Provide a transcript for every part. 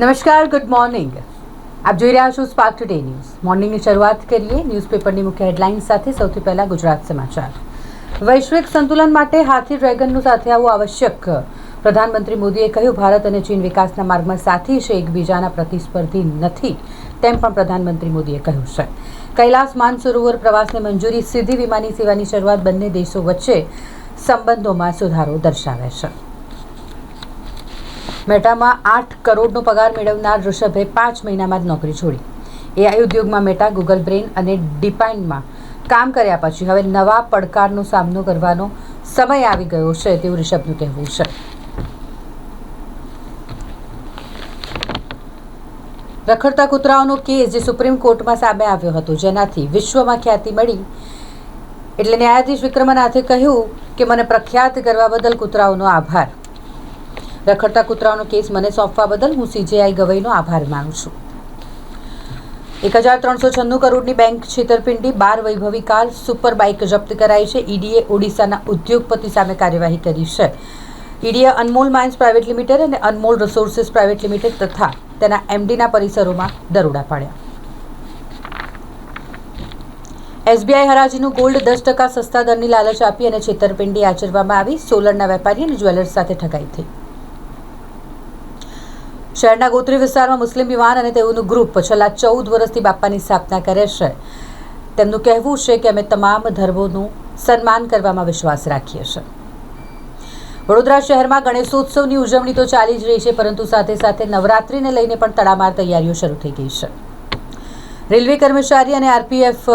નમસ્કાર good morning આપ જોઈ રહ્યા છો સ્પાર્ક ટુડે ન્યૂઝ મોર્નિંગની શરૂઆત કરીએ ન્યૂઝપેપરની મુખ્ય હેડલાઇન્સ સાથે. સૌથી પહેલાં ગુજરાત સમાચાર. વૈશ્વિક સંતુલન માટે હાથી ડ્રેગનનું સાથે આવવું આવશ્યક. પ્રધાનમંત્રી મોદીએ કહ્યું, ભારત અને ચીન વિકાસના માર્ગમાં સાથી છે, એકબીજાના પ્રતિસ્પર્ધી નથી. તેમ પણ પ્રધાનમંત્રી મોદીએ કહ્યું છે. કૈલાસ માનસરોવર પ્રવાસને મંજૂરી, સીધી વિમાની સેવાની શરૂઆત બંને દેશો વચ્ચે સંબંધોમાં સુધારો દર્શાવે છે. મેટામાં આઠ કરોડનો પગાર મેળવનાર ઋષભે પાંચ મહિનામાં જ નોકરી છોડી. એઆઈ ઉદ્યોગમાં મેટા, ગૂગલ બ્રેન અને ડિપાઇનમાં કામ કર્યા પછી હવે નવા પડકારનો સામનો કરવાનો સમય આવી ગયો છે તેવું ઋષભનું કહેવું છે. રખડતા કૂતરાઓનો કેસ જે સુપ્રીમ કોર્ટમાં સામે આવ્યો હતો, જેનાથી વિશ્વમાં ખ્યાતિ મળી, એટલે ન્યાયાધીશ વિક્રમનાથે કહ્યું કે મને પ્રખ્યાત કરવા બદલ કૂતરાઓનો આભાર. રખડતા કૂતરાઓનો કેસ મને સોંપવા બદલ હું સીજેઆઈ ગવઈનો આભાર માનું છું. એક હજાર ત્રણસો છન્નું કરોડની બેંક છેતરપિંડી, બાર વૈભવી કાર સુપર બાઇક જપ્ત કરાઈ છે. ઈડીએ ઓડિશાના ઉદ્યોગપતિ સામે કાર્યવાહી કરી છે. ઈડીએ અનમોલ માઇન્સ પ્રાઇવેટ લિમિટેડ અને અનમોલ રિસોર્સિસ પ્રાઇવેટ લિમિટેડ તથા તેના એમડીના પરિસરોમાં દરોડા પાડ્યા. એસબીઆઈ હરાજીનું ગોલ્ડ દસ ટકા સસ્તા દરની લાલચ આપી અને છેતરપિંડી આચરવામાં આવી. સોલરના વેપારી અને જ્વેલર્સ સાથે ઠગાઈ થઈ. શહેરના ગોત્રી વિસ્તારમાં મુસ્લિમ યુવાન અને તેઓનું ગ્રુપ છેલ્લા ચૌદ વર્ષથી બાપાની સ્થાપના કરે છે. તેમનું કહેવું છે કે અમે તમામ ધર્મોનું સન્માન કરવામાં વિશ્વાસ રાખીએ છીએ. વડોદરા શહેરમાં ગણેશોત્સવની ઉજવણી તો ચાલી જ રહી છે, પરંતુ સાથે સાથે નવરાત્રિને લઈને પણ તડામાર તૈયારીઓ શરૂ થઈ ગઈ છે. રેલવે કર્મચારી અને આરપીએફ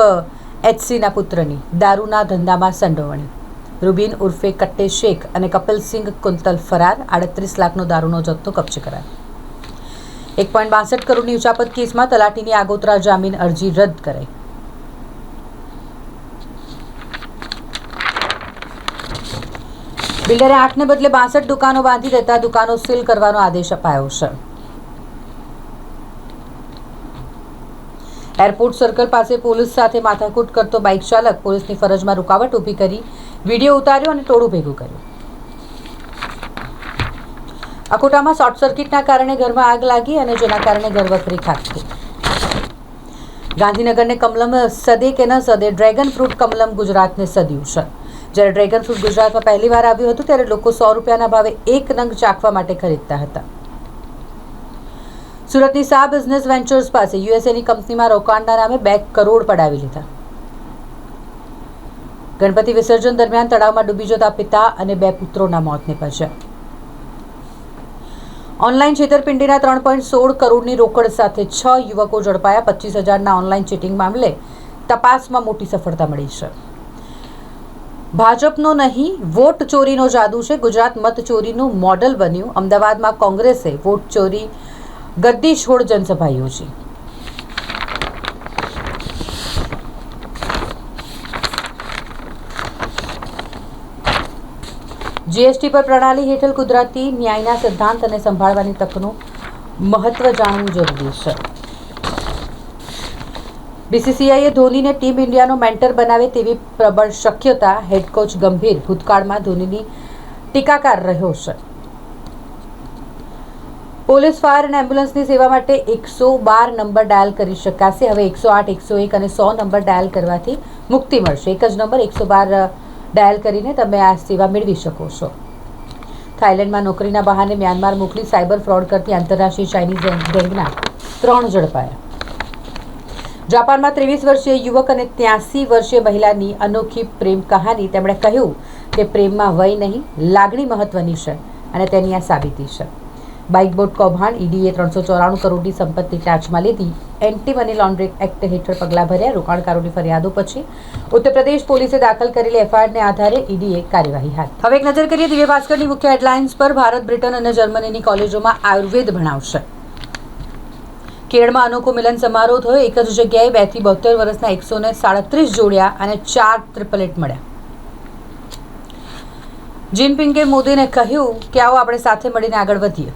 એચસીના પુત્રની દારૂના ધંધામાં સંડોવણી. રૂબીન ઉર્ફે કટ્ટે શેખ અને કપિલ સિંઘ કુંતલ ફરાર આડત્રીસ લાખનો દારૂનો જથ્થો કબજે કરાયો. એક પોઈન્ટ બાસઠ કરોડની ઉચાપત કેસમાં તલાટીની આગોતરા જામીન અરજી રદ કરાઈ. બિલ્ડરે આઠને બદલે બાસઠ દુકાનો બાંધી દેતા દુકાનો સીલ કરવાનો આદેશ અપાયો છે. એરપોર્ટ સર્કલ પાસે પોલીસ સાથે માથાકૂટ કરતો બાઇક ચાલક પોલીસની ફરજમાં રૂકાવટ ઊભી કરી, વીડિયો ઉતાર્યો અને ટોળું ભેગું કર્યું. અકોટામાં શોર્ટ સર્કિટના કારણે ઘરમાં આગ લાગી અને જેના કારણે ઘર વખરી ખાબકી. ગાંધીનગરને કમલમ સદે કે ન સદે ડ્રેગન ફ્રૂટ કમલમ ગુજરાતને સદ્યું છે. જ્યારે ડ્રેગન ફ્રૂટ ગુજરાતમાં પહેલી વાર આવ્યું હતું, ત્યારે લોકો સો રૂપિયાના ભાવે એક નંગ ચાખવા માટે ખરીદતા હતા. સુરતની સા બિઝનેસ વેન્ચર્સ પાસે યુએસએની કંપનીમાં રોકાણના નામે બે કરોડ પડાવી લીધા. ગણપતિ વિસર્જન દરમિયાન તળાવમાં ડૂબી જતા પિતા અને બે પુત્રોના મોત નીપજ્યા. ઓનલાઈન છેતરપિંડીના ત્રણ પોઈન્ટ સોળ કરોડની રોકડ સાથે છ યુવકો ઝડપાયા. પચીસ હજારના ઓનલાઈન ચીટિંગ મામલે તપાસમાં મોટી સફળતા મળી છે. ભાજપનો નહીં, વોટ ચોરીનો જાદુ છે. ગુજરાત મત ચોરીનું મોડલ બન્યું. અમદાવાદમાં કોંગ્રેસે વોટ ચોરી ગદ્દી છોડ જનસભા યોજી. જીએસટી પર પ્રણાલી હેઠળ કુદરતી ન્યાયના સિદ્ધાંત અને સંભાળવાની તકનું મહત્વ જાણવું જરૂરી છે. બીસીસીઆઈએ ધોનીને ટીમ ઇન્ડિયાનો મેન્ટર બનાવે તેવી પ્રબળ શક્યતા હેડ કોચ ગંભીર ભૂતકાળમાં ધોનીની ટીકાકાર રહ્યો છે. પોલીસ, ફાયર અને એમ્બ્યુલન્સની સેવા માટે એકસો બાર નંબર ડાયલ કરી શકાશે. હવે એકસો આઠ, એકસો એક અને સો નંબર ડાયલ કરવાથી મુક્તિ મળશે. એક જ નંબર, એકસો બાર ડાયલ કરીને તમે આ સેવા મેળવી શકો છો. થાઇલેન્ડમાં નોકરીના બહાને મ્યાનમાર મોકલી સાયબર ફ્રોડ કરતી આંતરરાષ્ટ્રીય ચાઇનીઝ ગેંગના ત્રણ ઝડપાયા. જાપાનમાં ત્રેવીસ વર્ષીય યુવક અને ત્યાસી વર્ષીય મહિલાની અનોખી પ્રેમ કહાની તેમણે કહ્યું કે પ્રેમમાં વય નહીં, લાગણી મહત્વની છે અને તેની આ સાબિતી છે. બાઇક બોટ કૌભાંડ, ઈડીએ ત્રણસો ચોરાણું કરોડની સંપત્તિ ટાંચમાં લીધી. એન્ટી મની લોન્ડરિંગ એક્ટ હેઠળ પગલાં ભર્યા રોકાણકારોની ફરિયાદો પછી ઉત્તર પ્રદેશ પોલીસે દાખલ કરેલી એફઆઈઆરને આધારે ઈડીએ કાર્યવાહી હાથ હવે એક નજર કરીએ દિવ્ય ભાસ્કરની મુખ્ય હેડલાઇન્સ પર. ભારત, બ્રિટન અને જર્મનીની કોલેજોમાં આયુર્વેદ ભણાવશે. કેરળમાં અનોખો મિલન સમારોહ થયો. એક જ જગ્યાએ બેથી બોતેર વર્ષના એકસો ને સાડત્રીસ જોડ્યા અને ચાર ટ્રિપલેટ મળ્યા. જિનપિંગે મોદીને કહ્યું કે આવો આપણે સાથે મળીને આગળ વધીએ.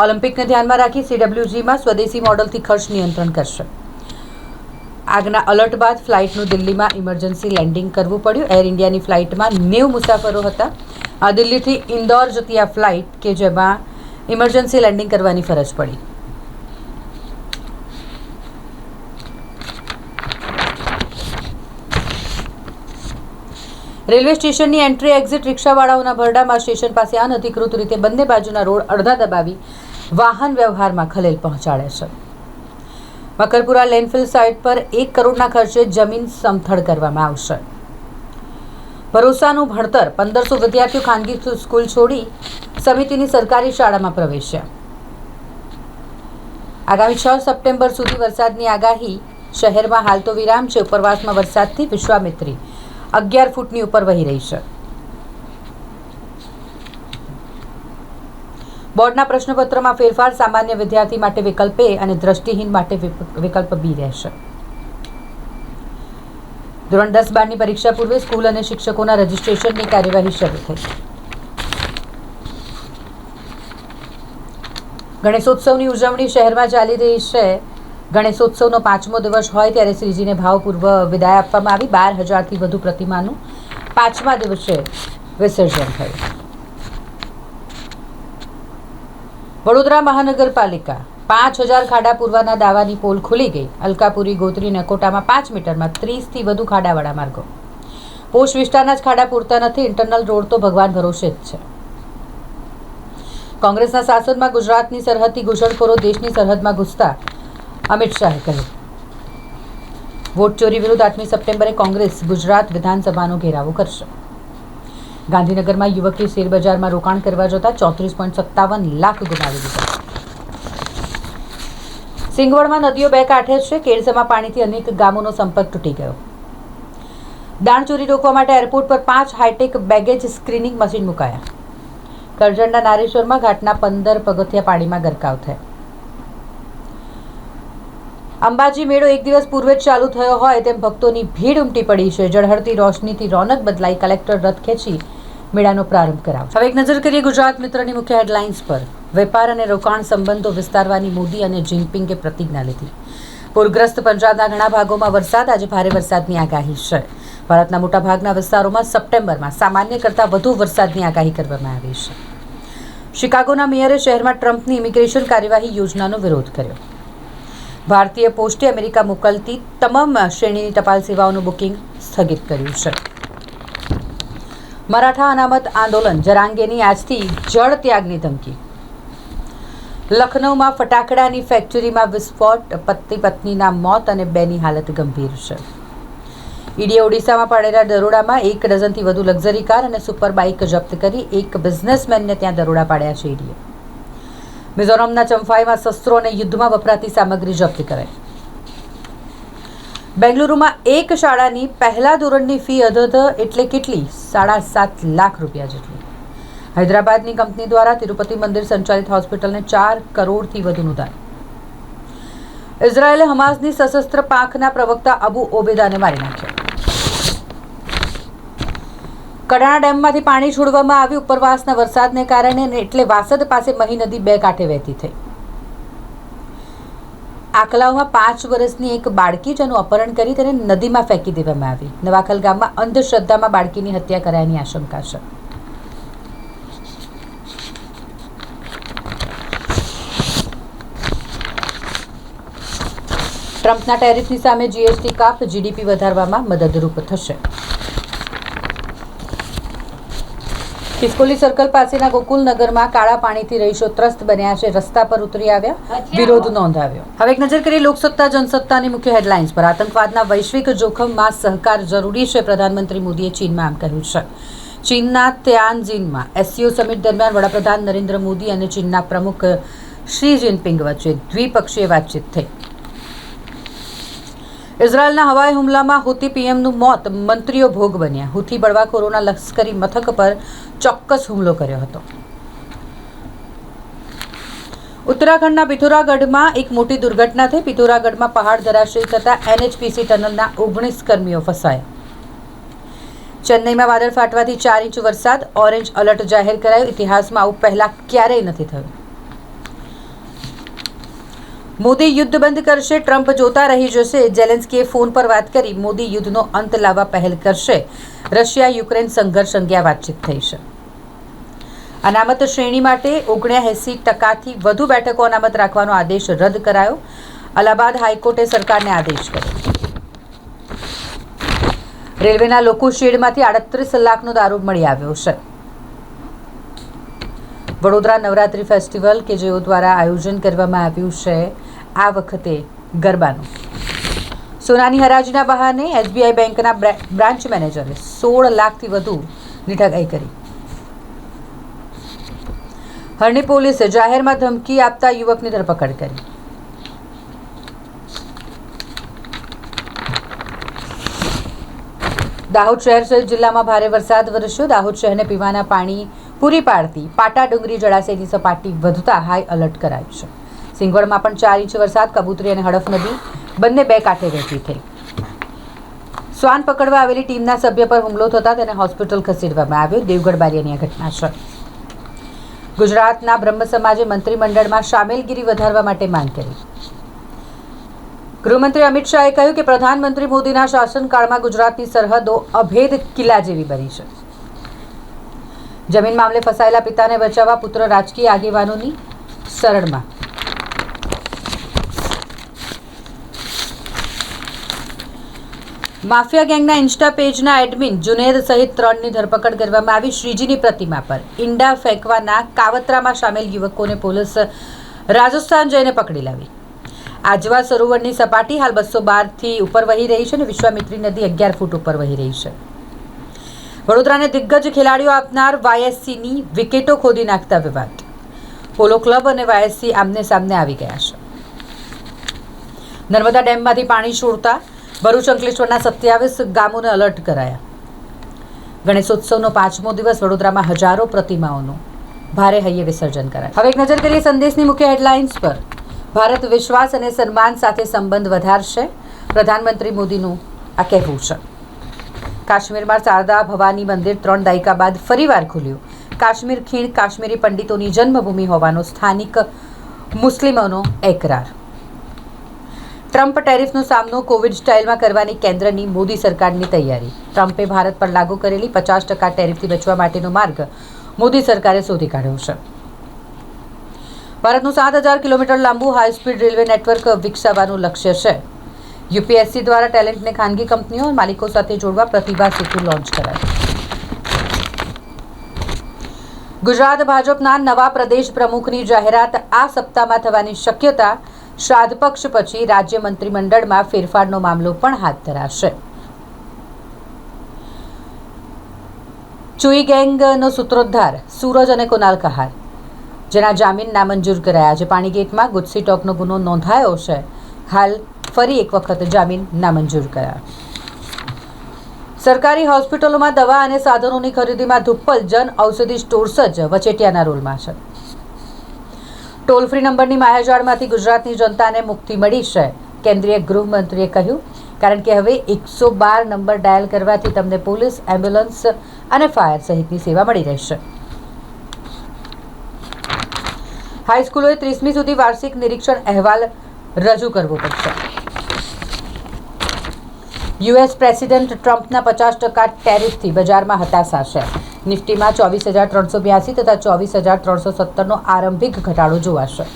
ઓલિમ્પિકને ધ્યાનમાં રાખી સીડબ્લ્યુજીમાં સ્વદેશી મોડલથી ખર્ચ નિયંત્રણ કરશે. આગના અલર્ટ બાદ ફ્લાઇટનું દિલ્હીમાં ઇમરજન્સી લેન્ડિંગ કરવું પડ્યું. એર ઇન્ડિયાની ફ્લાઇટમાં નેવ મુસાફરો હતા. આ દિલ્હીથી ઇન્દોર જતી આ ફ્લાઇટ કે જેમાં ઇમરજન્સી લેન્ડિંગ કરવાની ફરજ પડી. રેલવે સ્ટેશનની એન્ટ્રી, એક્ઝિટ રિક્ષાવાળાઓના ભરડામાં સ્ટેશન પાસે અનધિકૃત રીતે બંને બાજુના રોડ અડધા દબાવી વાહન વ્યવહારમાં ખલેલ પહોંચાડે છે. મકરપુરા લેન્ડફિલ સાઇટ પર એક કરોડના ખર્ચે જમીન સમથળ કરવામાં આવશે. ભરોસાનું ભણતર પંદરસો વિદ્યાર્થીઓ ખાનગી સ્કૂલ છોડી સમિતિની સરકારી શાળામાં પ્રવેશ્યા. આગામી છ સપ્ટેમ્બર સુધી વરસાદની આગાહી શહેરમાં હાલ તો વિરામ છે, ઉપરવાસમાં વરસાદથી વિશ્વામિત્રી અગિયાર ફૂટની ઉપર વહી રહી છે. બોર્ડના પ્રશ્નપત્રમાં ફેરફાર સામાન્ય વિદ્યાર્થી માટે વિકલ્પ એ અને દ્રષ્ટિહીન માટે વિકલ્પ બી રહેશે. ધોરણ દસ બારની પરીક્ષા પૂર્વે સ્કૂલ અને શિક્ષકોના રજીસ્ટ્રેશનની કાર્યવાહી શરૂ થઈ. ગણેશોત્સવની ઉજવણી શહેરમાં ચાલી રહી છે. ગણેશોત્સવનો પાંચમો દિવસ હોય ત્યારે શ્રીજીને ભાવપૂર્વ વિદાય આપવામાં આવી. બાર હજારથી વધુ પ્રતિમાનું પાંચમા દિવસે વિસર્જન થયું. વડોદરા મહાનગરપાલિકા. પાંચ હજાર ખાડા પૂરવાના દાવાની પોલ ખુલી ગઈ. અલકાપુરી, ગોત્રી, નકોટામાં પાંચ મીટરમાં ત્રીસથી વધુ ખાડાવાળા માર્ગો. પોષ વિસ્તારના જ ખાડા પૂરતા નથી. ઇન્ટરનલ રોડ તો ભગવાન ભરોસે જ છે. કોંગ્રેસના શાસનમાં ગુજરાતની સરહદથી ઘૂસણખોરો દેશની સરહદમાં ઘૂસતા. અમિત શાહે કહ્યું. વોટ ચોરી વિરુદ્ધ આઠમી સપ્ટેમ્બરે કોંગ્રેસ ગુજરાત વિધાનસભાનો ઘેરાવો કરશે. ગાંધીનગરમાં યુવકે શેરબજારમાં રોકાણ કરવા જતાં ચોત્રીસ પોઈન્ટ સત્તાવન લાખ ગુમાવી દીધા. સિંગવડમાં નદીઓ બે કાંઠે છે, કેળસમાં પાણીથી અનેક ગામોનો સંપર્ક તૂટી ગયો. દાણચોરી રોકવા માટે એરપોર્ટ પર પાંચ હાઈટેક બેગેજ સ્ક્રીનિંગ મશીન મુકાયા. કરજણના નારેશ્વરમાં ઘાટના પંદર પગથિયા પાણીમાં ગરકાવ થયા. અંબાજી મેળો એક દિવસ પૂર્વે જ ચાલુ થયો હોય તેમ ભક્તોની ભીડ ઉમટી પડી છે. ઝળહળતી રોશનીથી રોનક બદલાઈ કલેક્ટર રથ ખેંચી મેળાનો પ્રારંભ કરાવ્યો. હવે એક નજર કરીએ ગુજરાત મિત્રની મુખ્ય હેડલાઇન્સ પર. વેપાર અને રોકાણ સંબંધો વિસ્તારવાની મોદી અને જિનપિંગે પ્રતિજ્ઞા લીધી. પૂરગ્રસ્ત પંજાબના ઘણા ભાગોમાં વરસાદ, આજે ભારે વરસાદની આગાહી છે. ભારતના મોટાભાગના વિસ્તારોમાં સપ્ટેમ્બરમાં સામાન્ય કરતાં વધુ વરસાદની આગાહી કરવામાં આવી છે. શિકાગોના મેયરે શહેરમાં ટ્રમ્પની ઇમિગ્રેશન કાર્યવાહી યોજનાનો વિરોધ કર્યો. ભારતીય પોસ્ટે અમેરિકા મોકલતી તમામ શ્રેણીની ટપાલ સેવાઓનું બુકિંગ સ્થગિત કર્યું છે. મરાઠા અનામત આંદોલન જરાંગેની આજથી જળ ત્યાગની ધમકી. લખનૌમાં ફટાકડાની ફેક્ટરીમાં વિસ્ફોટ, પતિ પત્નીના મોત અને બેની હાલત ગંભીર છે. ઈડીએ ઓડિશામાં પાડેલા દરોડામાં એક ડઝનથી વધુ લક્ઝરી કાર અને સુપર બાઇક જપ્ત કરી એક બિઝનેસમેનને ત્યાં દરોડા પાડ્યા છે ઈડીએ. મિઝોરમના ચંફાઈમાં શસ્ત્રો અને યુદ્ધમાં વપરાતી સામગ્રી જપ્ત કરાઈ બેંગલુરુમાં એક શાળાની પહેલા ધોરણની ફી અધધ એટલે કેટલી? સાડા સાત લાખ રૂપિયા જેટલી. હૈદરાબાદની કંપની દ્વારા તિરુપતિ મંદિર સંચાલિત હોસ્પિટલને ચાર કરોડથી વધુનું દાન. ઇઝરાયેલે હમાસની સશસ્ત્ર પાંખના પ્રવક્તા અબુ ઓબેદાને મારી નાખ્યો. કડાણા ડેમમાંથી પાણી છોડવામાં આવ્યું. ઉપરવાસના વરસાદને કારણે એટલે વાસદ પાસે મહી નદી બે કાંઠે વહેતી થઈ. આકલાઓમાં પાંચ વર્ષની એક બાળકી જેનું અપહરણ કરી તેને નદીમાં ફેંકી દેવામાં આવી. નવાખલ ગામમાં અંધશ્રદ્ધામાં બાળકીની હત્યા કરાયાની આશંકા છે. ટ્રમ્પના ટેરિફની સામે જીએસટી કાપ, જીડીપી વધારવામાં મદદરૂપ થશે. ખિસકોલી સર્કલ પાસેના ગોકુલનગરમાં કાળા પાણીથી રહીશો ત્રસ્ત બન્યા છે. રસ્તા પર ઉતરી આવ્યા વિરોધ નોંધાવ્યો. હવે એક નજર કરીએ લોકસત્તા જનસત્તાની મુખ્ય હેડલાઇન્સ પર. આતંકવાદના વૈશ્વિક જોખમમાં સહકાર જરૂરી છે પ્રધાનમંત્રી મોદીએ ચીનમાં આમ કહ્યું છે. ચીનના ત્યાનજીનમાં એસસીઓ સમિટ દરમિયાન વડાપ્રધાન નરેન્દ્ર મોદી અને ચીનના પ્રમુખ શી જિનપિંગ વચ્ચે દ્વિપક્ષીય વાતચીત થઈ. ઇઝરાયલના હવાઈ હુમલામાં હુતી પીએમનું મોત, મંત્રીઓ ભોગ બન્યા. હુથી બળવાખોરોના લશ્કરી મથક પર ચોક્કસ હુમલો કર્યો હતો. ઉત્તરાખંડના પિથોરાગઢમાં એક મોટી દુર્ઘટના થઈ. પિથોરાગઢમાં પહાડ ધરાશયી થતાં એનએચપીસી ટનલના ઓગણીસ કર્મીઓ ફસાયા. ચેન્નઈમાં વાદળ ફાટવાથી ચાર ઇંચ વરસાદ. ઓરેન્જ એલર્ટ જાહેર કરાયું. ઇતિહાસમાં આવું પહેલાં ક્યારેય નથી થયું. મોદી યુદ્ધ બંધ કરશે, ટ્રમ્પ જોતા રહી જશે. જેલેન્સ્કીએ ફોન પર વાત કરી, મોદી યુદ્ધનો અંત લાવવા પહેલ કરશે. રશિયા યુક્રેન સંઘર્ષ અંગે આ વાતચીત થઈ છે. અનામત શ્રેણી માટે ઓગણ્યાએંસી ટકાથી વધુ બેઠકો અનામત રાખવાનો આદેશ રદ કરાયો. અલ્હાબાદ હાઈકોર્ટે સરકારને આદેશ કર્યો. રેલવેના લોકો શેડમાંથી આડત્રીસ લાખનો દારૂ મળી આવ્યો છે. વડોદરા નવરાત્રિ ફેસ્ટિવલ કે જેઓ દ્વારા આયોજન કરવામાં આવ્યું છે, આ વખતે ગરબાનું. સોનાની હરાજીના બહાને એસબીઆઈ બેંકના બ્રાન્ચ મેનેજરે સોળ લાખથી વધુની ઠગાઈ કરી. હરણી પોલીસે જાહેરમાં ધમકી આપતા યુવકની ધરપકડ કરી. દાહોદ શહેર સહિત જિલ્લામાં ભારે વરસાદ વરસ્યો. દાહોદ શહેરને પીવાના પાણી પૂરી પાડતી પાટા ડુંગરી જળાશયની સપાટી વધતા હાઈ એલર્ટ કરાયું છે. સિંગવડમાં પણ ચાર ઇંચ વરસાદ, કબૂતરી અને હડફ નદી બંને બે કાંઠે વહેતી થઈ. શ્વાન પકડવા આવેલી ટીમના સભ્ય પર હુમલો થતાં તેને હોસ્પિટલ ખસેડવામાં આવ્યો. દેવગઢ બારિયાની આ ઘટના છે. ગુજરાતના બ્રહ્મ સમાજે મંત્રીમંડળમાં સામેલગીરી વધારવા માટે માંગ કરી. ગૃહમંત્રી અમિત શાહે કહ્યું કે પ્રધાનમંત્રી મોદીના શાસનકાળમાં ગુજરાતની સરહદો અભેદ કિલ્લા જેવી બની છે. જમીન મામલે ફસાયેલા પિતાને બચાવવા પુત્ર રાજકીય આગેવાનોની શરણમાં. માફિયા ગેંગના ઇન્સ્ટા પેજના એડમિન જુનેદ સહિત ત્રણની ધરપકડ કરવામાં આવી. શ્રીજીની પ્રતિમા પર ઈંડા ફેંકવાના કાવતરામાં સામેલ યુવકોને પોલીસ રાજસ્થાન જઈને પકડી લાવી. આજવા સરોવરની સપાટી હાલ બસો બારથી ઉપર વહી રહી છે અને વિશ્વામિત્રી નદી અગિયાર ફૂટ ઉપર વહી રહી છે. વડોદરાને દિગ્ગજ ખેલાડીઓ આપનાર વાયએસસીની વિકેટો ખોદી નાખતા વિવાદ. પોલો ક્લબ અને વાયએસસી આમને સામને આવી ગયા છે. નર્મદા ડેમમાંથી પાણી છોડતા ભરૂચ અંકલેશ્વરના સત્યાવીસ ગામોને અલર્ટ કરાયા. ગણેશોત્સવનો પાંચમો દિવસ વડોદરામાં હજારો પ્રતિમાઓનું ભારે હૈયે વિસર્જન કરાય. હવે એક નજર કરીએ સંદેશની મુખ્ય હેડલાઇન્સ પર. ભારત વિશ્વાસ અને સન્માન સાથે સંબંધ વધારશે. પ્રધાનમંત્રી મોદીનું આ કહેવું છે. કાશ્મીરમાં શારદા ભવાની મંદિર ત્રણ દાયકા બાદ ફરીવાર ખુલ્યું. કાશ્મીર ખીણ કાશ્મીરી પંડિતોની જન્મભૂમિ હોવાનો સ્થાનિક મુસ્લિમોનો એકરાર. ટ્રમ્પ ટેરિફનો સામનો કોવિડ સ્ટાઇલમાં કરવાની કેન્દ્રની મોદી સરકારની તૈયારી. ટ્રમ્પે ભારત પર લાગુ કરેલી પચાસ ટકા ટેરિફથી બચવા માટેનો માર્ગ મોદી સરકારે શોધી કાઢ્યો છે. ભારતનું સાત હજાર કિલોમીટર લાંબુ હાઈ સ્પીડ રેલવે નેટવર્ક વિકસાવવાનું લક્ષ્ય છે. યુપીએસસી દ્વારા ટેલેન્ટને ખાનગી કંપનીઓ માલિકો સાથે જોડવા પ્રતિભા સેતુ લોન્ચ કરાય ગુજરાત ભાજપના નવા પ્રદેશ પ્રમુખની જાહેરાત આ સપ્તાહમાં થવાની શક્યતા, શ્રાદ્ધ પક્ષ પછી રાજ્ય મંત્રીમંડળમાં ફેરફારનો મામલો પણ હાથ ધરાશે. ચુઈ ગેંગનો સૂત્રોદ્ધાર, સૂરજ અને કુનાલ કહાર. જેના જામીન નામંજૂર કરાયા છે. પાણીગેટમાં ગુજસી ટોકનો ગુનો નોંધાયો છે. હાલ ફરી એક વખત જામીન નામંજૂર કર્યા. સરકારી હોસ્પિટલોમાં દવા અને સાધનોની ખરીદીમાં ધુપ્પલ જન ઔષધિ સ્ટોર્સ જ વચેટિયાના રોલમાં છે. ટોલ ફ્રી નંબરની માયાજાળમાંથી ગુજરાતની જનતાને મુક્તિ મળી છે. કેન્દ્રીય ગૃહમંત્રીએ કહ્યું, કારણ કે હવે એકસો બાર નંબર ડાયલ કરવાથી તમને પોલીસ, એમ્બ્યુલન્સ અને ફાયર સહિતની સેવા મળી રહેશે. હાઈસ્કૂલોએ ત્રીસમી સુધી વાર્ષિક નિરીક્ષણ અહેવાલ રજૂ કરવો પડશે. યુએસ પ્રેસિડેન્ટ ટ્રમ્પના પચાસ ટકા ટેરિફથી બજારમાં હતાશા છે. નિફ્ટીમાં ચોવીસ હજાર ત્રણસો બ્યાસી તથા ચોવીસ હજાર ત્રણસો સત્તરનો આરંભિક ઘટાડો જોવાશે.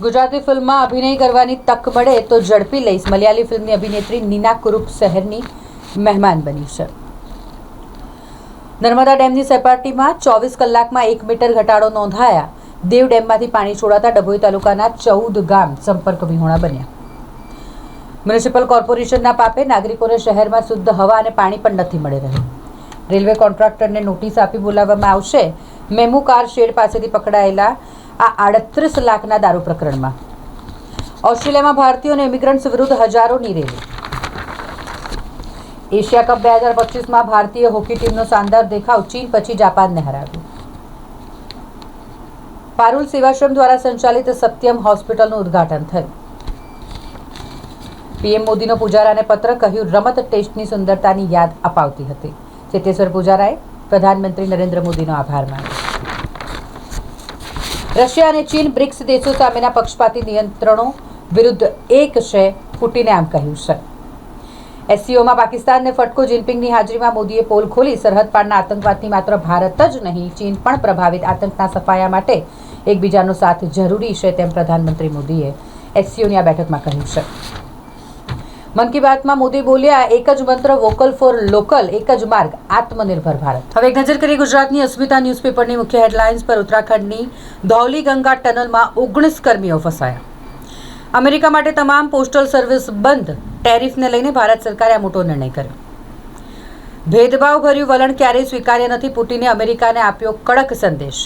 ગુજરાતી ફિલ્મમાં અભિનય કરવાની તક મળે તો ઝડપી લઈશ. મલયાલી ફિલ્મની અભિનેત્રી નીના કુરુપ શહેરની મહેમાન બની છે. નર્મદા ડેમની સપાટીમાં ચોવીસ કલાકમાં એક મીટર ઘટાડો નોંધાયા. દેવ ડેમમાંથી પાણી છોડાતા ડભોઈ તાલુકાના ચૌદ ગામ સંપર્ક વિહોણા બન્યા. મ્યુનિસિપલ કોર્પોરેશનના પાપે નાગરિકોને શહેરમાં શુદ્ધ હવા અને પાણી પણ નથી મળી રહ્યું. રેલવે કોન્ટ્રાક્ટરને નોટિસ આપી બોલાવવામાં આવશે. મેમુ કાર શેડ પાસેથી પકડાયેલા આ આડત્રીસ લાખના દારૂ પ્રકરણમાં. ઓસ્ટ્રેલિયામાં ભારતીયો અને ઇમિગ્રન્ટ્સ વિરુદ્ધ હજારોની રેલી. એશિયા કપ બે હજાર પચીસમાં ભારતીય હોકી ટીમનો શાનદાર દેખાવ ચીન પછી જાપાનને હરાવ્યું પારુલ સેવાશ્રમ દ્વારા સંચાલિત સત્યમ હોસ્પિટલનું ઉદ્ઘાટન થયું. પીએમ મોદીનો પુજારાને પત્ર કહ્યું, રમત ટેસ્ટની સુંદરતાની યાદ અપાવતી હતી. ચેતેશ્વર પુજારાએ પ્રધાનમંત્રી નરેન્દ્ર મોદીનો આભાર માન્યો. રશિયા અને ચીન બ્રિક્સ દેશો સામેના પક્ષપાતી નિયંત્રણો વિરુદ્ધ એક છે, પુટિને આમ કહ્યું છે. એસસીઓમાં પાકિસ્તાનને ફટકો, જિનપિંગની હાજરીમાં મોદીએ પોલ ખોલી. સરહદ પારના આતંકવાદથી માત્ર ભારત જ નહીં, ચીન પણ પ્રભાવિત. આતંકના સફાયા માટે એકબીજાનો સાથ જરૂરી છે તેમ પ્રધાનમંત્રી મોદીએ એસસીઓની આ બેઠકમાં કહ્યું છે. મન કી બાતમાં મોદી બોલ્યા, એક જ મંત્ર, વોકલ ફોર લોકલ, એક જ માર્ગ, આત્મનિર્ભર ભારત. હવે નજર કરીએ ગુજરાતની અસ્મિતા ન્યૂઝપેપરની મુખ્ય હેડલાઇન્સ પર. ઉત્તરાખંડની ધૌલી ગંગા ટનલમાં ઓગણીસ કર્મીઓ ફસાયા. અમેરિકા માટે તમામ પોસ્ટલ સર્વિસ બંધ. ટેરિફને લઈને ભારત સરકારે આ મોટો નિર્ણય કર્યો. ભેદભાવભર્યું વલણ ક્યારેય સ્વીકાર્ય નથી. પુટિને અમેરિકાને આપ્યો કડક સંદેશ.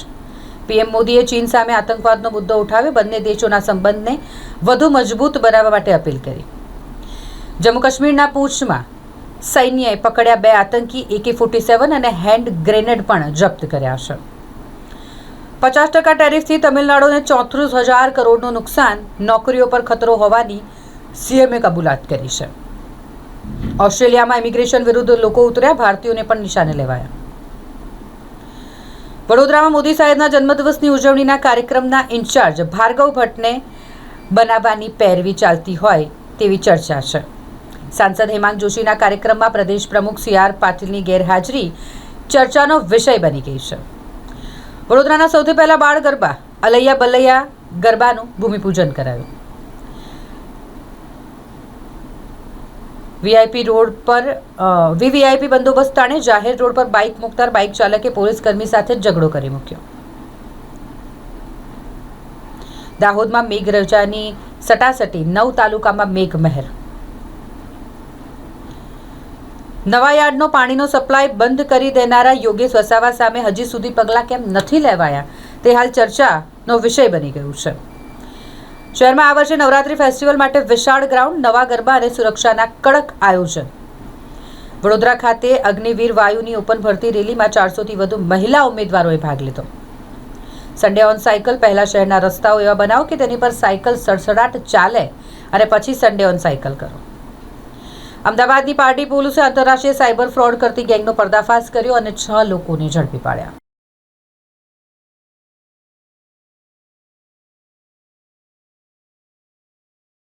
પીએમ મોદીએ ચીન સામે આતંકવાદનો મુદ્દો ઉઠાવ્યો. બંને દેશોના સંબંધને વધુ મજબૂત બનાવવા માટે અપીલ કરી. જમ્મુ કાશ્મીરના પૂંછમાં સૈન્યએ પકડ્યા બે આતંકી એકે ફોર્ટી સેવન અને હેન્ડ ગ્રેનેડ પણ જપ્ત કર્યા છે. પચાસ ટકા ટેરિફથી તમિલનાડુને ચોત્રીસ હજાર કરોડનું નુકસાન, નોકરીઓ પર ખતરો હોવાની સીએમએ કબૂલાત કરી છે. ઓસ્ટ્રેલિયામાં ઇમિગ્રેશન વિરુદ્ધ લોકો ઉતર્યા, ભારતીયોને પણ નિશાને લેવાયા. વડોદરામાં મોદી સાહેબના જન્મદિવસની ઉજવણીના કાર્યક્રમના ઇન્ચાર્જ ભાર્ગવ ભટ્ટને બનાવવાની પેરવી ચાલતી હોય તેવી ચર્ચા છે. સાંસદ હેમાંગ જોશીના કાર્યક્રમમાં પ્રદેશ પ્રમુખ સી આર પાટીલની ગેરહાજરી ચર્ચાનો વિષય બની ગઈ છે. વડોદરાના સૌથી પહેલા બાળ ગરબા અલૈયા બલૈયા ગરબાનું ભૂમિપૂજન કરાયું. વીઆઈપી રોડ પર વીવીઆઈપી બંદોબસ્ત તાણે જાહેર રોડ પર બાઇક મુકતા બાઇક ચાલકે પોલીસ કર્મી સાથે ઝઘડો કરી મૂક્યો. દાહોદમાં મેઘરજાની સટાસટી, નવ તાલુકામાં મેઘમહેર. નવા યાર્ડનો પાણીનો સપ્લાય બંધ કરી દેનારા યોગેશ વસાવા સામે હજી સુધી પગલાં કેમ નથી લેવાયા? તે હાલ ચર્ચાનો વિષય બની ગયું છે. શહેરમાં આ વર્ષે નવરાત્રી ફેસ્ટિવલ માટે વિશાળ ગ્રાઉન્ડ, નવા ગરબા અને સુરક્ષાના કડક આયોજન. વડોદરા ખાતે અગ્નિવીર વાયુની ઓપન ભરતી રેલીમાં ચારસોથી વધુ મહિલા ઉમેદવારોએ ભાગ લીધો. સન્ડે ઓન સાયકલ પહેલા શહેરના રસ્તાઓ એવા બનાવો કે તેની પર સાયકલ સડસડાટ ચાલે અને પછી સન્ડે ઓન સાયકલ કરો. અમદાવાદની પાર્ટી પોલીસે આંતરરાષ્ટ્રીય સાયબર ફ્રોડ કરતી ગેંગનો પર્દાફાશ કર્યો અને છ લોકોને ઝડપી પાડ્યા.